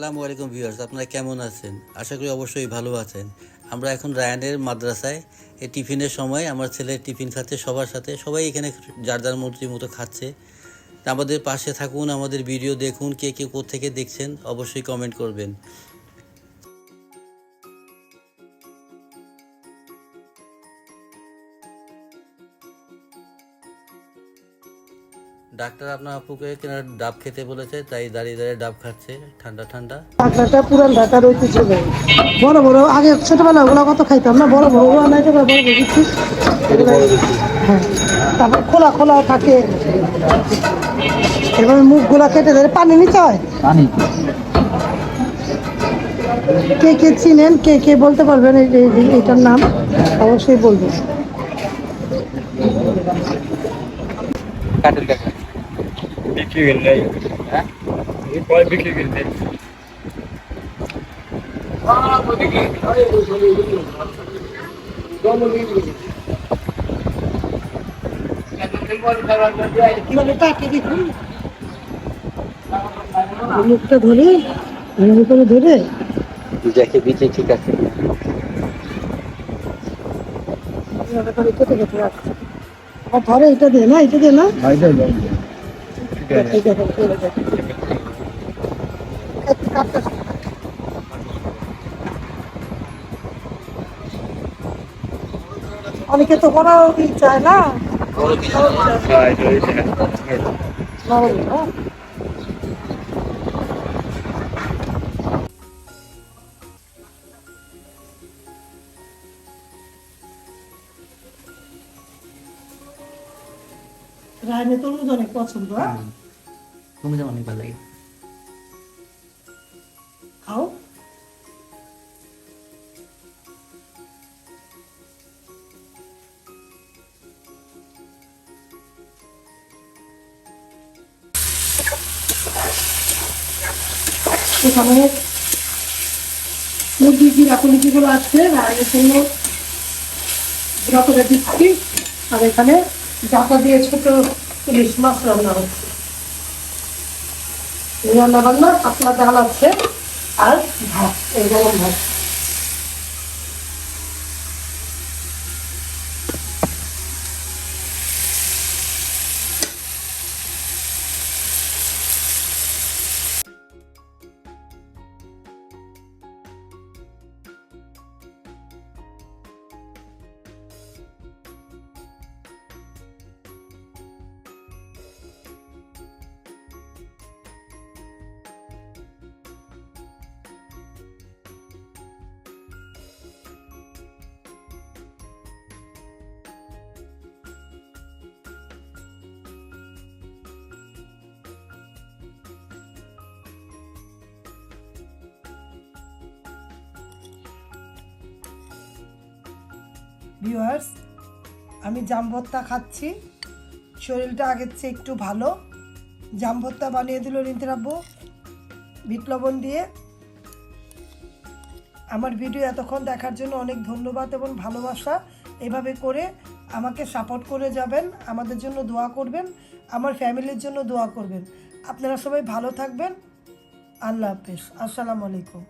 আসসালামু আলাইকুম ভিউয়ার্স, আপনারা কেমন আছেন? আশা করি অবশ্যই ভালো আছেন। আমরা এখন রায়ানের মাদ্রাসায় এই টিফিনের সময় আমার ছেলে টিফিন খাচ্ছে সবার সাথে। সবাই এখানে যার যার মূর্তির মতো খাচ্ছে। আমাদের পাশে থাকুন, আমাদের ভিডিও দেখুন, কে কে থেকে দেখছেন অবশ্যই কমেন্ট করবেন। ডাক্তার আপনার আপুকে কেনার ডাব খেতে বলেছে তাই দাঁড়িয়ে দাঁড়িয়ে ডাব খাচ্ছে ঠান্ডা ঠান্ডা ঢাকাটা পুরান ঢাকার ঐতিহ্য বড় বড় আগে ছোটবেলা ওগুলো কত খাইতাম না বড় বড় ওগুলো নাই বড় বড় হ্যাঁ তারপর খোলা খোলা থাকে এভাবে মুখগুলা কেটে ধরে পানি নিতে হয় পানি কে কে চিনেন কে কে বলতে পারবেন এইটার নাম অবশ্যই বলবেন বিক্রি করলে হ্যাঁ? কয় বিক্রি করলে কীভাবে দেখুন। মুখটা ধরে করে ধরে। দেখে দিচ্ছে ঠিক আছে। ধরে এটা দে না এটা দে না। অনেকে তো করাও চায় না। রায়নে তরমুজ অনেক পছন্দ হ্যাঁ? তুমি যেমন অনেক ভালো লাগে। খাও। এখানে আছে? করে দিচ্ছি। আর এখানে ডাটা দিয়ে ছোট ইলিশ মাছ রান্না হচ্ছে। রান্না বান্না পাতলা ডাল আছে আর ভাত এই গরম ভাত। ভিউয়ার্স আমি জামভত্তা খাচ্ছি। শরীরটা আগের চেয়ে একটু ভালো। জামভত্তা বানিয়ে দিল রিন্তিরাব্বু বিট লবণ দিয়ে। আমার ভিডিও এতক্ষণ দেখার জন্য অনেক ধন্যবাদ এবং ভালোবাসা। এভাবে করে আমাকে সাপোর্ট করে যাবেন, আমাদের জন্য দোয়া করবেন, আমার ফ্যামিলির জন্য দোয়া করবেন। আপনারা সবাই ভালো থাকবেন। আল্লাহ হাফেজ। আসসালামু আলাইকুম।